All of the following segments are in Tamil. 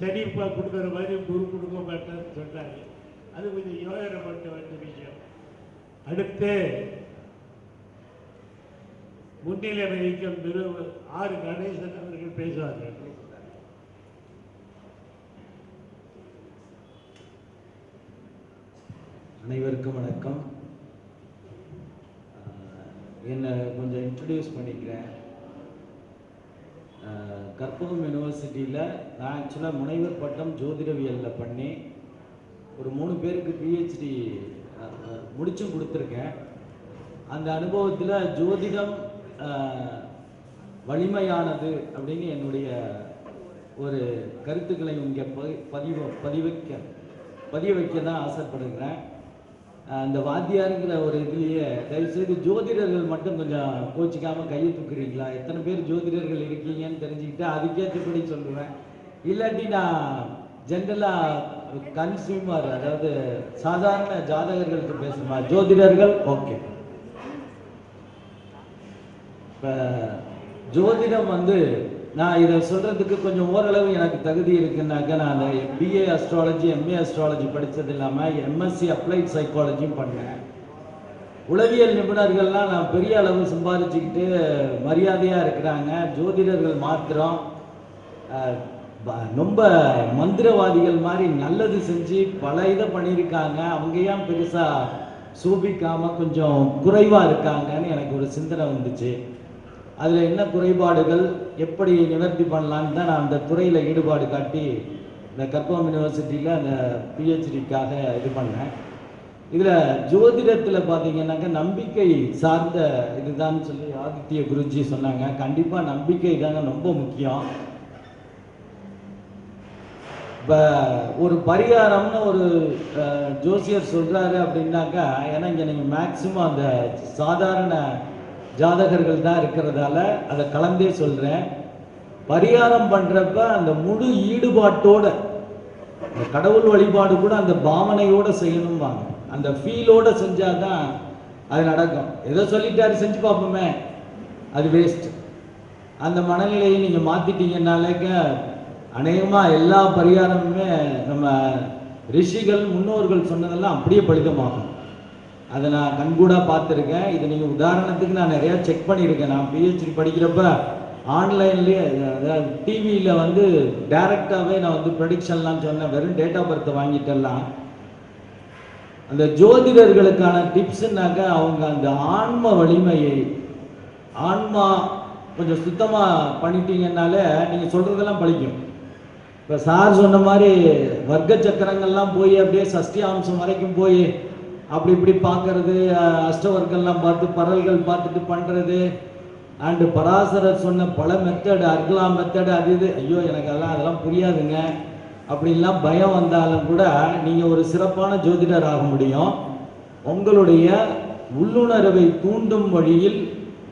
சரிப்பா கொடுக்குற மாதிரி குரு கொடுக்க மாட்டேன்னு சொன்னாங்க அது கொஞ்சம் யோகனை பண்ண வேண்டிய விஷயம். அடுத்து முன்னிலை வகிக்கும் திரு ஆர் கணேசன் அவர்கள் பேசுவார்கள். அனைவருக்கும் வணக்கம். என்னை கொஞ்சம் இன்ட்ரடியூஸ் பண்ணிக்கிறேன். கற்பகம் யூனிவர்சிட்டியில் நான் ஆக்சுவலாக முனைவர் பட்டம் ஜோதிடவியலில் பண்ணி ஒரு மூணு பேருக்கு பிஹெச்டி முடிச்சும் கொடுத்துருக்கேன். அந்த அனுபவத்தில் ஜோதிடம் வலிமையானது அப்படின்னு என்னுடைய ஒரு கருத்துக்களை இங்கே பதிவு பதிவைக்க பதிய வைக்க தான் ஆசைப்படுகிறேன். அந்த வாத்தியாருங்கிற ஒரு இதுலேயே தயவுசெய்து ஜோதிடர்கள் மட்டும் கொஞ்சம் கோச்சிக்காமல் கையை தூக்குறீங்களா? எத்தனை பேர் ஜோதிடர்கள் இருக்கீங்கன்னு தெரிஞ்சுக்கிட்டு அதுக்கேற்றபடி சொல்லுவேன். இல்லாட்டி நான் ஜென்ரலாக கன்சியூமர் அதாவது சாதாரண ஜாதகர்களுக்கு பேசுமா ஜோதிடர்கள் ஓகே இப்போ ஜோதிடம் வந்து நான் இதை சொல்கிறதுக்கு கொஞ்சம் ஓரளவு எனக்கு தகுதி இருக்குன்னாக்க நான் பிஏ அஸ்ட்ராலஜி எம்ஏ அஸ்ட்ராலஜி படித்தது இல்லாமல் எம்எஸ்சி அப்ளைட் சைக்காலஜியும் பண்ணேன். உளவியல் நிபுணர்கள்லாம் நான் பெரிய அளவு சம்பாதிச்சுக்கிட்டு மரியாதையாக இருக்கிறாங்க. ஜோதிடர்கள் மாத்திரம் ரொம்ப மந்திரவாதிகள் மாதிரி நல்லது செஞ்சு பல இதை பண்ணியிருக்காங்க. அவங்க ஏன் பெருசாக சூபிக்காமல் கொஞ்சம் குறைவாக இருக்காங்கன்னு எனக்கு ஒரு சிந்தனை வந்துச்சு. அதில் என்ன குறைபாடுகள் எப்படி நிவர்த்தி பண்ணலான்னு தான் நான் அந்த துறையில் ஈடுபாடு காட்டி இந்த கற்பகம் யூனிவர்சிட்டியில் அந்த பிஹெச்டிக்காக இது பண்ணேன். இதில் ஜோதிடத்தில் பார்த்தீங்கன்னாக்கா நம்பிக்கை சார்ந்த இதுதான் சொல்லி ஆதித்ய குருஜி சொன்னாங்க. கண்டிப்பாக நம்பிக்கை தாங்க ரொம்ப முக்கியம். இப்போ ஒரு பரிகாரம்னு ஒரு ஜோசியர் சொல்கிறாரு அப்படின்னாக்கா ஏன்னா இங்கே நீங்கள் மேக்சிமம் அந்த சாதாரண ஜாதகர்கள் தான் இருக்கிறதால அதை கலந்தே சொல்கிறேன் பரிகாரம் பண்ணுறப்ப அந்த முழு ஈடுபாட்டோட அந்த கடவுள் வழிபாடு கூட அந்த பாவனையோட செய்யணும்பாங்க. அந்த ஃபீலோட செஞ்சாதான் அது நடக்கும். ஏதோ சொல்லிட்டாரு செஞ்சு பார்ப்போமே. அது வேஸ்ட் அந்த மனநிலையை நீங்கள் மாற்றிட்டீங்கன்னாலேக்க அநேகமாக எல்லா பரிகாரமுமே நம்ம ரிஷிகள் முன்னோர்கள் சொன்னதெல்லாம் அப்படியே பலிதமாகும். அதை நான் கண்கூடாக பார்த்துருக்கேன். இதை நீங்கள் உதாரணத்துக்கு நான் நிறையா செக் பண்ணியிருக்கேன். நான் பிஹெச்டி படிக்கிறப்ப ஆன்லைன்லேயே அதாவது டிவியில் வந்து டைரெக்டாகவே நான் வந்து ப்ரடிக்ஷன்லாம் சொன்னேன். வெறும் டேட் ஆஃப் பர்த்தை வாங்கிட்டெல்லாம் அந்த ஜோதிடர்களுக்கான டிப்ஸ்னாக்கா அவங்க அந்த ஆன்ம வலிமையை ஆன்மா கொஞ்சம் சுத்தமாக பண்ணிட்டீங்கன்னாலே நீங்கள் சொல்கிறதெல்லாம் பழிக்கும். இப்போ சார் சொன்ன மாதிரி வர்க்க சக்கரங்கள்லாம் போய் அப்படியே சஷ்டி அம்சம் வரைக்கும் போய் அப்படி இப்படி பார்க்கறது அஷ்டவர்கள்லாம் பார்த்து பரல்கள் பார்த்துட்டு பண்ணுறது அண்டு பராசரர் சொன்ன பல மெத்தடு அர்கலா மெத்தடு அது இது. ஐயோ எனக்கு அதெல்லாம் அதெல்லாம் புரியாதுங்க. அப்படின்லாம் பயம் வந்தாலும் கூட நீங்கள் ஒரு சிறப்பான ஜோதிடர் ஆக முடியும். உங்களுடைய உள்ளுணர்வை தூண்டும் வழியில்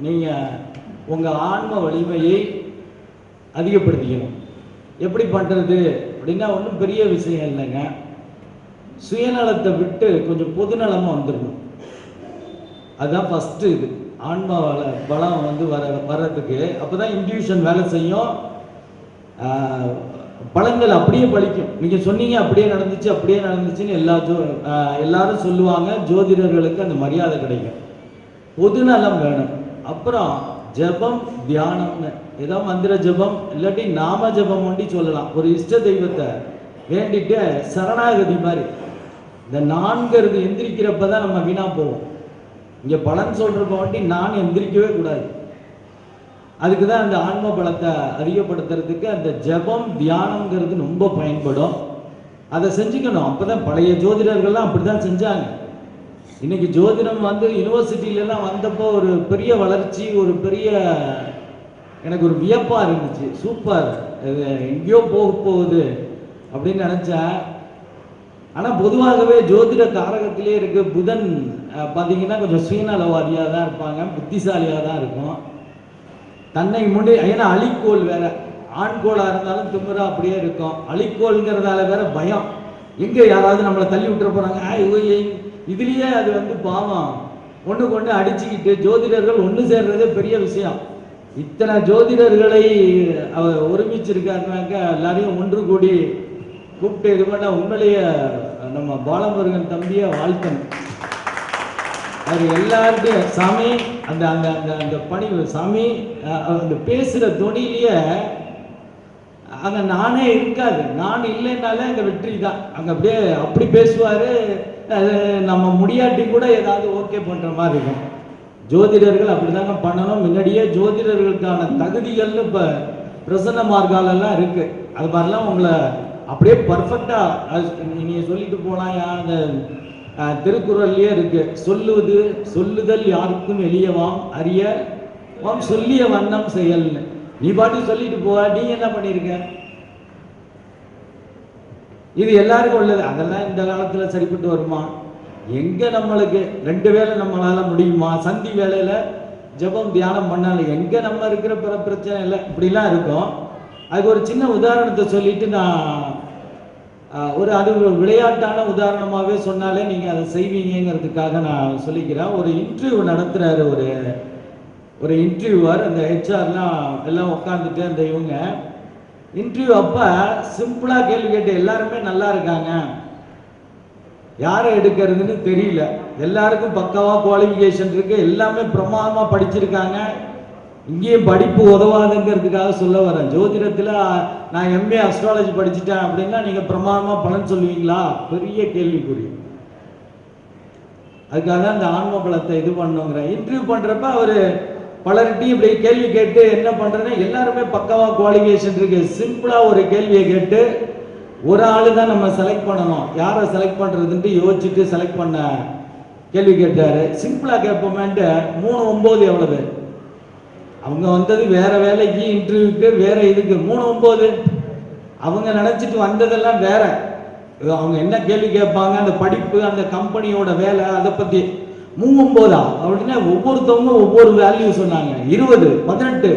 நீங்கள் உங்கள் ஆன்ம வலிமையை அதிகப்படுத்திக்கணும். எப்படி பண்ணுறது அப்படின்னா ஒன்றும் பெரிய விஷயம் இல்லைங்க. சுயநலத்தை விட்டு கொஞ்சம் பொதுநலமாக வந்துடணும். அதுதான் ஃபஸ்ட்டு இது. ஆன்ம பலம் வந்து வர வர்றதுக்கு அப்போ தான் இன்ட்யூஷன் வேலை செய்யும். பழங்கள் அப்படியே பலிக்கும். நீங்கள் சொன்னீங்க அப்படியே நடந்துச்சு அப்படியே நடந்துச்சுன்னு எல்லா ஜோ எல்லாரும் சொல்லுவாங்க. ஜோதிடர்களுக்கு அந்த மரியாதை கிடைக்கும். பொதுநலம் வேணும். அப்புறம் ஜெபம் தியானம்னு. ஏதோ மந்திர ஜெபம் இல்லாட்டி நாம ஜெபம் ஒண்டி சொல்லலாம். ஒரு இஷ்ட தெய்வத்தை வேண்டிட்டு சரணாகதி மாதிரி. இந்த நான்கிறது எந்திரிக்கிறப்ப தான் நம்ம வீணா போவோம். இங்க பலன் சொல்றப்ப வண்டி நான் எந்திரிக்கவே கூடாது. அதுக்கு தான் அந்த ஆன்ம பலத்தை அதிகப்படுத்துறதுக்கு அந்த ஜெபம் தியானம்ங்கிறது ரொம்ப பயன்படும். அதை செஞ்சுக்கணும். அப்பதான் பழைய ஜோதிடர்கள்லாம் அப்படிதான் செஞ்சாங்க. இன்னைக்கு ஜோதிடம் வந்து யூனிவர்சிட்டியிலலாம் வந்தப்போ ஒரு பெரிய வளர்ச்சி ஒரு பெரிய எனக்கு ஒரு வியப்பாக இருந்துச்சு. சூப்பர். இது எங்கேயோ போக போகுது அப்படின்னு நினச்சேன். ஆனா பொதுவாகவே ஜோதிட காரகத்திலே இருக்க புதன். அஹ், பாத்தீங்கன்னா கொஞ்சம் சுயநலவாதியா தான் இருப்பாங்க புத்திசாலியா தான் இருக்கும். தன்னை முடி ஏன்னா அழிக்கோள் வேற. ஆண்கோளா இருந்தாலும் திமிரா அப்படியே இருக்கும். அழிக்கோள்ங்கிறதால வேற பயம். எங்க யாராவது நம்மளை தள்ளி விட்டுற போறாங்க? ஆய், ஓய், இதுலயே அது வந்து பாவம். ஒன்று கொண்டு அடிச்சுக்கிட்டு ஜோதிடர்கள் ஒண்ணு சேர்றதே பெரிய விஷயம். இத்தனை ஜோதிடர்களை அவர் ஒருமிச்சிருக்காருனாக்க எல்லாரையும் ஒன்று கூடி கூப்பிட்டு இது பண்ண உண்மையிலேயே நம்ம பாலமுருகன் தம்பியை வாழ்த்தணும். அது எல்லாருக்கும் சாமி அந்த அந்த அந்த அந்த பணிவு சாமி அந்த பேசுகிற தொனிலேயே அங்கே நானே இருக்காது. நான் இல்லைன்னாலே அங்கே வெற்றி தான். அங்கே அப்படியே அப்படி பேசுவார். நம்ம முடியாட்டி கூட ஏதாவது ஓகே பண்ணுற மாதிரி இருக்கும். ஜோதிடர்கள் அப்படிதாங்க பண்ணணும். முன்னாடியே ஜோதிடர்களுக்கான தகுதிகள்னு இப்போ பிரசன்ன மார்காலெல்லாம் இருக்கு. அது மாதிரிலாம் உங்களை அப்படியே பர்ஃபெக்டா நீங்கள் சொல்லிட்டு போனா அந்த திருக்குறள்லயே இருக்கு. சொல்லுவது சொல்லுதல் யாருக்கும் எளியவாம் அறிய வாம் சொல்லிய வண்ணம் செயல்னு. நீ பாட்டு சொல்லிட்டு போவ நீ என்ன பண்ணியிருக்க இது எல்லாருக்கும் உள்ளது. அதெல்லாம் இந்த காலத்துல சரிப்பட்டு வருமா? எங்க நம்மளுக்கு ரெண்டு வேளை நம்மளால முடியுமா? சந்தி வேலையில ஜெபம் தியானம் பண்ணாலும் எங்க நம்ம இருக்கிற பிற பிரச்சனை இல்லை? இப்படிலாம் இருக்கும். அதுக்கு ஒரு சின்ன உதாரணத்தை சொல்லிட்டு நான் ஒரு அது ஒரு விளையாட்டான உதாரணமாகவே சொன்னாலே நீங்கள் அதை செய்வீங்கங்கிறதுக்காக நான் சொல்லிக்கிறேன். ஒரு இன்டர்வியூ நடத்துகிறாரு ஒரு ஒரு இன்டர்வியூவர் அந்த ஹெச்ஆர்லாம் எல்லாம் உட்காந்துட்டு அந்த இவங்க. இன்டர்வியூ அப்போ சிம்பிளாக கேள்வி கேட்டு எல்லாருமே நல்லா இருக்காங்க. யாரை எடுக்கிறதுன்னு தெரியல. எல்லாருக்கும் பக்காவாக குவாலிஃபிகேஷன் இருக்குது எல்லாமே பிரமாதமாக படிச்சிருக்காங்க. இங்கேயும் படிப்பு உதவாதுங்கிறதுக்காக சொல்ல வரேன். ஜோதிடத்தில் நான் எம்ஏ அஸ்ட்ராலஜி படிச்சுட்டேன் அப்படின்னா நீங்கள் பிரமாணமாக பலன் சொல்லுவீங்களா? பெரிய கேள்விக்குறி. அதுக்காக தான் அந்த ஆன்ம பலத்தை இது பண்ணுங்கிறேன் இன்டர்வியூ பண்ணுறப்ப அவர் பலர்கிட்டையும் இப்படி கேள்வி கேட்டு என்ன பண்ணுறேன்னா எல்லாருமே பக்காவாக குவாலிஃபிகேஷன் இருக்கு. சிம்பிளாக ஒரு கேள்வியை கேட்டு ஒரு ஆளு தான் நம்ம செலக்ட் பண்ணணும். யாரை செலக்ட் பண்ணுறதுன்ட்டு யோசிச்சுட்டு செலக்ட் பண்ண கேள்வி கேட்டார். சிம்பிளாக கேட்போமேன்ட்டு மூணு ஒம்பது எவ்வளவு? அவங்க வந்தது வேற வேலைக்கு இன்டர்வியூக்கு வேற இதுக்கு மூணு ஒம்பது அவங்க நினச்சிட்டு வந்ததெல்லாம் வேற. அவங்க என்ன கேள்வி கேட்பாங்க அந்த படிப்பு அந்த கம்பெனியோட வேலை அதை பற்றி மூவொம்போதா அப்படின்னா ஒவ்வொருத்தவங்க ஒவ்வொரு வேல்யூ சொன்னாங்க. இருபது பதினெட்டு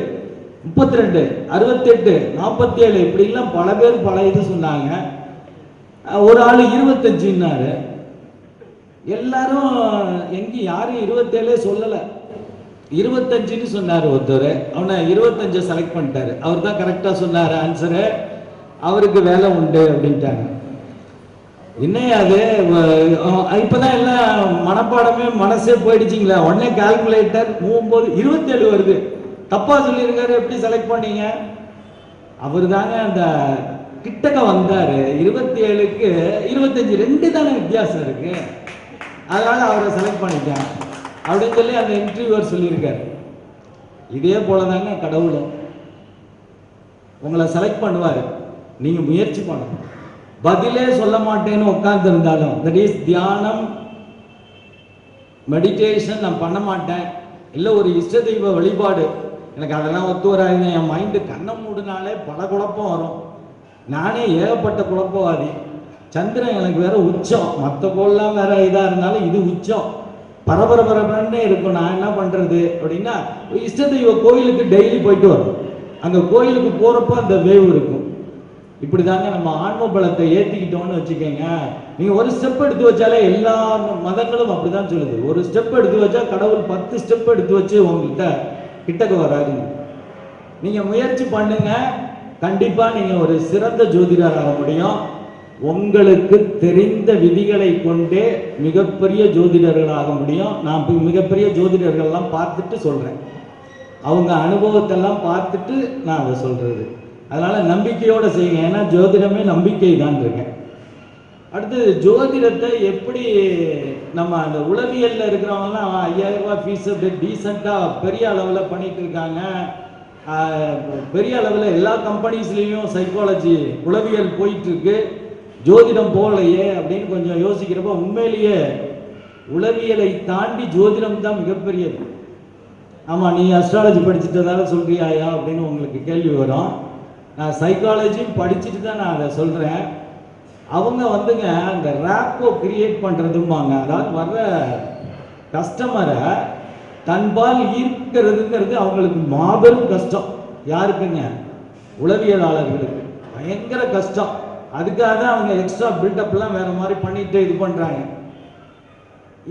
முப்பத்தி ரெண்டு அறுபத்தெட்டு நாற்பத்தி ஏழு இப்படிலாம் பல பேர் பல இது சொன்னாங்க. ஒரு ஆள் இருபத்தஞ்சுன்னாரு. எல்லாரும் எங்கேயும் யாரும் இருபத்தேழே சொல்லலை. இருபத்தஞ்சுன்னு சொன்னார் ஒருத்தர். அவனை இருபத்தஞ்சை செலக்ட் பண்ணிட்டாரு. அவர் தான் கரெக்டாக சொன்னார் ஆன்சரு அவருக்கு வேலை உண்டு அப்படின்ட்டாங்க. என்னையா அது? வ- இப்பதான் எல்லாம் மனப்பாடமே மனசே போயிடுச்சிங்களா? உடனே கால்குலேட்டர் மூம்போது இருபத்தேழு வருது. தப்பா சொல்லியிருக்காரு எப்படி செலக்ட் பண்ணீங்க? அவர் தாங்க அந்த கிட்டக்க வந்தாரு. இருபத்தி ஏழுக்கு இருபத்தஞ்சு ரெண்டு தானே வித்தியாசம் இருக்கு. அதனால அவரை செலக்ட் பண்ணிட்டேன். அப்படின்னு சொல்லி அந்த இன்டர்வியூவர் சொல்லியிருக்காரு. இதே போல தாங்க கடவுளும் உங்களை செலக்ட் பண்ணுவார். நீங்கள் முயற்சி பண்ணணும். பதிலே சொல்ல மாட்டேன்னு உட்கார்ந்துருந்தாலும் தட் இஸ் தியானம் மெடிடேஷன் நான் பண்ண மாட்டேன். இல்லை ஒரு இஷ்ட தெய்வ வழிபாடு. எனக்கு அதெல்லாம் ஒத்து வராதுங்க. என் மைண்டு கண்ணை மூடினாலே பல குழப்பம் வரும். நானே ஏகப்பட்ட குழப்பவாதி. சந்திரன் எனக்கு வேற உச்சம். மற்ற கோல்லாம் வேற இதாக இருந்தாலும் இது உச்சம். பரபரபரபரன்னே இருக்கும். நான் என்ன பண்ணுறது அப்படின்னா இஷ்ட தெய்வ கோயிலுக்கு டெய்லி போயிட்டு வரும். அங்கே கோயிலுக்கு போகிறப்ப அந்த வேவ் இருக்கும். இப்படி தாங்க நம்ம ஆன்ம பலத்தை ஏற்றிக்கிட்டோம்னு வச்சுக்கோங்க. நீங்கள் ஒரு ஸ்டெப் எடுத்து வச்சாலே எல்லா மதங்களும் அப்படிதான் சொல்லுது. ஒரு ஸ்டெப் எடுத்து வச்சா கடவுள் பத்து ஸ்டெப் எடுத்து வச்சு உங்கள்கிட்ட கிட்டக்க வராது நீங்கள் முயற்சி பண்ணுங்க. கண்டிப்பாக நீங்கள் ஒரு சிறந்த ஜோதிடராக முடியும். உங்களுக்கு தெரிந்த விதிகளை கொண்டே மிகப்பெரிய ஜோதிடர்களாக முடியும். நான் மிகப்பெரிய ஜோதிடர்கள்லாம் பார்த்துட்டு சொல்கிறேன் அவங்க அனுபவத்தெல்லாம் பார்த்துட்டு நான் அதை சொல்கிறது அதனால் நம்பிக்கையோடு செய்யுங்க. ஏன்னா ஜோதிடமே நம்பிக்கை தான் இருக்கேன் அடுத்தது ஜோதிடத்தை எப்படி நம்ம அந்த உளவியலில் இருக்கிறவங்கலாம் ஐயாயிரம் ரூபாய் ஃபீஸ் அப்படி டீசெண்டாக பெரிய அளவில் பண்ணிட்டு இருக்காங்க பெரிய அளவில் எல்லா கம்பெனிஸ்லேயும் சைக்காலஜி உளவியல் போயிட்டுருக்கு. ஜோதிடம் போகலையே அப்படின்னு கொஞ்சம் யோசிக்கிறப்ப உண்மையிலேயே உளவியலை தாண்டி ஜோதிடம் தான் மிகப்பெரியது. ஆமாம் நீ அஸ்ட்ராலஜி படிச்சுட்டதால சொல்றியாயா அப்படின்னு உங்களுக்கு கேள்வி வரும். நான் சைக்காலஜியும் படிச்சுட்டு தான் நான் அதை சொல்கிறேன் அவங்க வந்துங்க அந்த ரேப்போ கிரியேட் பண்ணுறதும்பாங்க அதாவது வர்ற கஸ்டமரை தன்பால் ஈர்க்கிறதுங்கிறது அவங்களுக்கு மாபெரும் கஷ்டம். யாருக்குங்க? உளவியலாளர்களுக்கு. பயங்கர கஷ்டம். அதுக்காக தான் அவங்க எக்ஸ்ட்ரா பில்டப்லாம் வேற மாதிரி பண்ணிட்டு இது பண்ணுறாங்க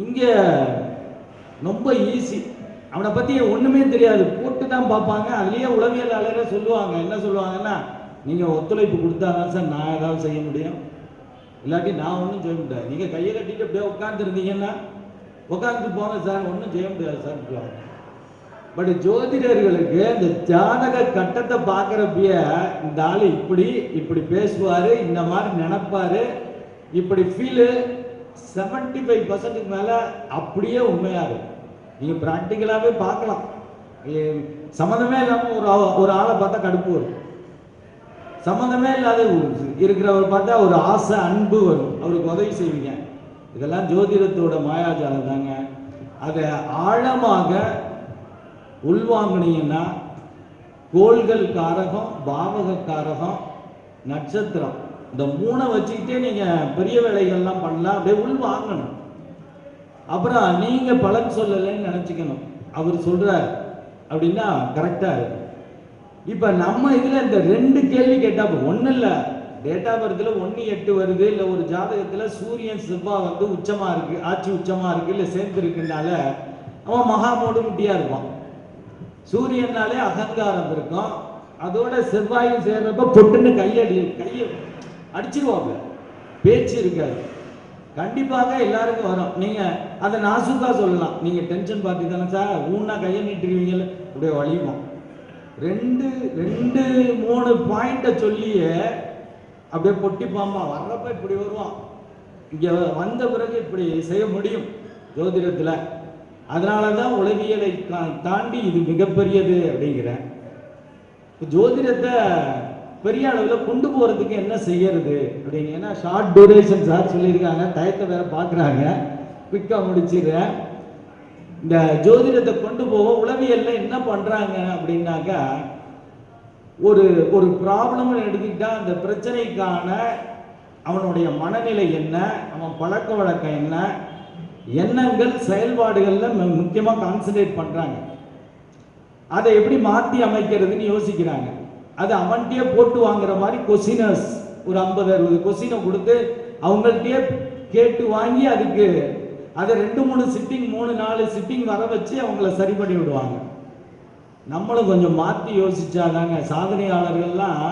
இங்கே ரொம்ப ஈஸி அவனை பத்தி ஒண்ணுமே தெரியாது. போட்டு தான் பார்ப்பாங்க. அதுலயே உளவியலாளரே சொல்லுவாங்க. என்ன சொல்லுவாங்கன்னா நீங்க ஒத்துழைப்பு கொடுத்தாதான் சார் நான் ஏதாவது செய்ய முடியும். இல்லாட்டி நான் ஒன்றும் செய்ய முடியாது. நீங்க கையை கட்டிட்டு அப்படியே உட்காந்துருந்தீங்கன்னா உட்காந்துட்டு போங்க சார். ஒன்றும் செய்ய முடியாது சார். பட் ஜோதிடர்களுக்கு இந்த ஜாதக கட்டத்தை பார்க்குறப்பய இந்த ஆள் இப்படி இப்படி பேசுவார் இந்த மாதிரி நினப்பார். இப்படி ஃபீலு செவன்டி ஃபைவ் பர்சன்ட்டுக்கு மேலே அப்படியே உண்மையாக இருக்கும். நீங்கள் ப்ராக்டிக்கலாகவே பார்க்கலாம். சம்மந்தமே இல்லாமல் ஒரு ஒரு ஆளை பார்த்தா கடுப்பு வரும். சம்மந்தமே இல்லாத இருக்கிறவர் பார்த்தா ஒரு ஆசை அன்பு வரும். அவருக்கு உதவி செய்வீங்க. இதெல்லாம் ஜோதிடத்தோட மாயாஜாலம் தாங்க அதை ஆழமாக உள்வாங்கினீங்கன்னா கோள்கள் காரகம் பாவக காரகம் நட்சத்திரம். இந்த மூணை வச்சுக்கிட்டே நீங்க பெரிய வேலைகள்லாம் பண்ணலாம் அப்படியே உள் வாங்கணும் அப்புறம் நீங்க பலன் சொல்லலைன்னு நினைச்சுக்கணும். அவர் சொல்றார். அப்படின்னா கரெக்டா இருக்கு இப்ப நம்ம இதுல இந்த ரெண்டு கேள்வி கேட்டா ஒண்ணு இல்ல. டேட்டா பர்த்ல ஒன்று எட்டு வருது. இல்ல ஒரு ஜாதகத்துல சூரியன் செவ்வாய் வந்து உச்சமா இருக்கு ஆட்சி உச்சமா இருக்கு இல்ல சேர்ந்து இருக்குனால அவன் மகா மூடுமுட்டியா இருப்பான். சூரியனாலே அகங்காரம் இருக்கும். அதோட செவ்வாயும் சேர்றப்ப பொட்டுன்னு கையடி கையை அடிச்சிருவாங்க பேச்சு இருக்காது. கண்டிப்பாக எல்லாருக்கும் வரும். நீங்க அதை நாசுக்கா சொல்லலாம். நீங்க டென்ஷன் பார்ட்டி தானே சார்? ஊன்னா கையை நீட்டுருவீங்கல்ல. அப்படியே வலியுமா? ரெண்டு ரெண்டு மூணு பாயிண்ட்டை சொல்லியே அப்படியே பொட்டி பாம்பா. வர்றப்ப இப்படி வருவான். இங்க வந்த பிறகு இப்படி செய்ய முடியும். ஜோதிடத்துல. அதனால தான் உளவியலை தாண்டி இது மிகப்பெரியது அப்படிங்கிறேன். ஜோதிடத்தை பெரிய அளவில் கொண்டு போகிறதுக்கு என்ன செய்யறது அப்படிங்க ஏன்னா ஷார்ட் டூரேஷன் சார் சொல்லியிருக்காங்க. டயத்தை வேற பார்க்குறாங்க குயிக்காக முடிச்சிடுறேன். இந்த ஜோதிடத்தை கொண்டு போக உளவியல்ல என்ன பண்ணுறாங்க அப்படின்னாக்கா ஒரு ஒரு ப்ராப்ளம்னு எடுத்துக்கிட்டால் அந்த பிரச்சனைக்கான அவனுடைய மனநிலை என்ன அவன் பழக்க வழக்கம் என்ன எண்ணங்கள் செயல்பாடுகளில் முக்கியமாக கான்சன்ட்ரேட் கான்சென்ட்ரேட் அதை எப்படி மாற்றி அமைக்கிறதுன்னு யோசிக்கிறாங்க. அது அவன்கிட்டயே போட்டு வாங்குற மாதிரி கொசினர்ஸ் ஒரு ஐம்பது அறுபது கொஸ்டினை கொடுத்து அவங்கள்ட்டயே கேட்டு வாங்கி அதுக்கு அதை ரெண்டு மூணு சிட்டிங் மூணு நாலு சிட்டிங் வர வச்சு அவங்கள சரி பண்ணி விடுவாங்க. நம்மளும் கொஞ்சம் மாற்றி யோசிச்சாதாங்க சாதனையாளர்கள்லாம்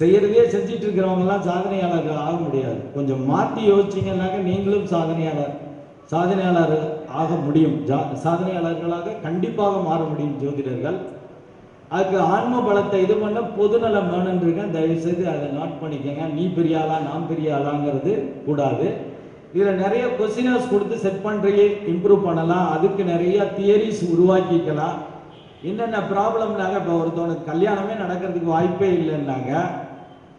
செய்யறதே செஞ்சிட்டு இருக்கிறவங்கலாம் சாதனையாளர்கள் ஆக முடியாது. கொஞ்சம் மாற்றி யோசிச்சிங்கன்னாக்க நீங்களும் சாதனையாளர். சாதனையாளர் ஆக முடியும். ஜா- சாதனையாளர்களாக கண்டிப்பாக மாற முடியும் ஜோதிடர்கள். அதுக்கு ஆன்ம பலத்தை இது பண்ண பொதுநலம் வேணும்னு இருக்கேன். தயவு செய்து அதை நோட் பண்ணிக்கோங்க. நீ பெரிய ஆளா நான் பெரிய ஆளாங்கிறது கூடாது. இதில் நிறைய கொஸ்டினர்ஸ் கொடுத்து செட் பண்ணுறீங்க இம்ப்ரூவ் பண்ணலாம். அதுக்கு நிறைய தியரிஸ் உருவாக்கிக்கலாம். என்னென்ன ப்ராப்ளம்னாங்க இப்போ ஒருத்தவனுக்கு கல்யாணமே நடக்கிறதுக்கு வாய்ப்பே இல்லைன்னாங்க.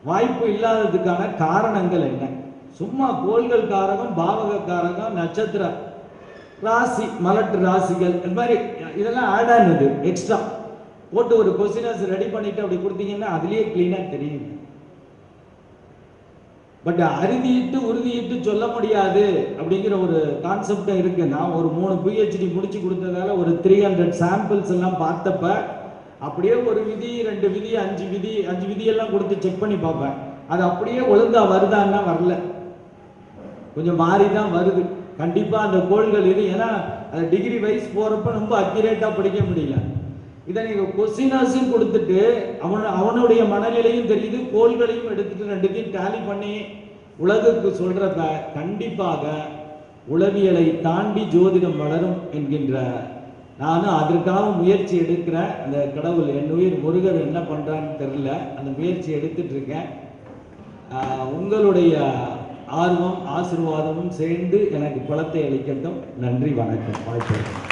வாய்ப்பு இல்லாததுக்கான காரணங்கள் என்ன? சும்மா கோள்கள் காரகம் பாவக காரகம் நட்சத்திர ராசி மலட்டு ராசிகள் இந்த மாதிரி இதெல்லாம் ஆட் ஆனது எக்ஸ்ட்ரா போட்டு ஒரு கொஸ்டினர்ஸ் ரெடி பண்ணிட்டு அப்படி கொடுத்தீங்கன்னா அதுலயே கிளீனாக தெரியும் பட் அறுதியிட்டு உறுதியிட்டு சொல்ல முடியாது அப்படிங்கிற ஒரு கான்செப்டும் இருக்கு. நான் ஒரு மூணு பிஹெச்டி முடிச்சு கொடுத்ததால ஒரு த்ரீ ஹண்ட்ரட் சாம்பிள்ஸ் எல்லாம் பார்த்தப்ப அப்படியே ஒரு விதி ரெண்டு விதி அஞ்சு விதி அஞ்சு விதியெல்லாம் கொடுத்து செக் பண்ணி பார்ப்பேன். அது அப்படியே ஒழுங்கா வருதான்னா வரல. கொஞ்சம் மாறி தான் வருது. கண்டிப்பாக அந்த கோள்கள் இது ஏன்னா அந்த டிகிரி வைஸ் போகிறப்ப ரொம்ப அக்யூரேட்டாக படிக்க முடியல. இதை நீங்கள் கொஸ்டினர்ஸும் கொடுத்துட்டு அவன் அவனுடைய மனநிலையும் தெரியுது கோள்களையும் எடுத்துட்டு ரெண்டுத்தையும் டேலி பண்ணி உலகுக்கு சொல்கிறப்ப கண்டிப்பாக உளவியலை தாண்டி ஜோதிடம் வளரும் என்கின்ற நானும் அதற்காக முயற்சி எடுக்கிறேன். அந்த கடவுள் என் உயிர் முருகர் என்ன பண்ணுறான்னு தெரில அந்த முயற்சி எடுத்துட்டு இருக்கேன். உங்களுடைய ஆர்வம் ஆசீர்வாதமும் சேர்ந்து எனக்கு பலத்தை அளிக்கட்டும். நன்றி வணக்கம். வாழ்த்து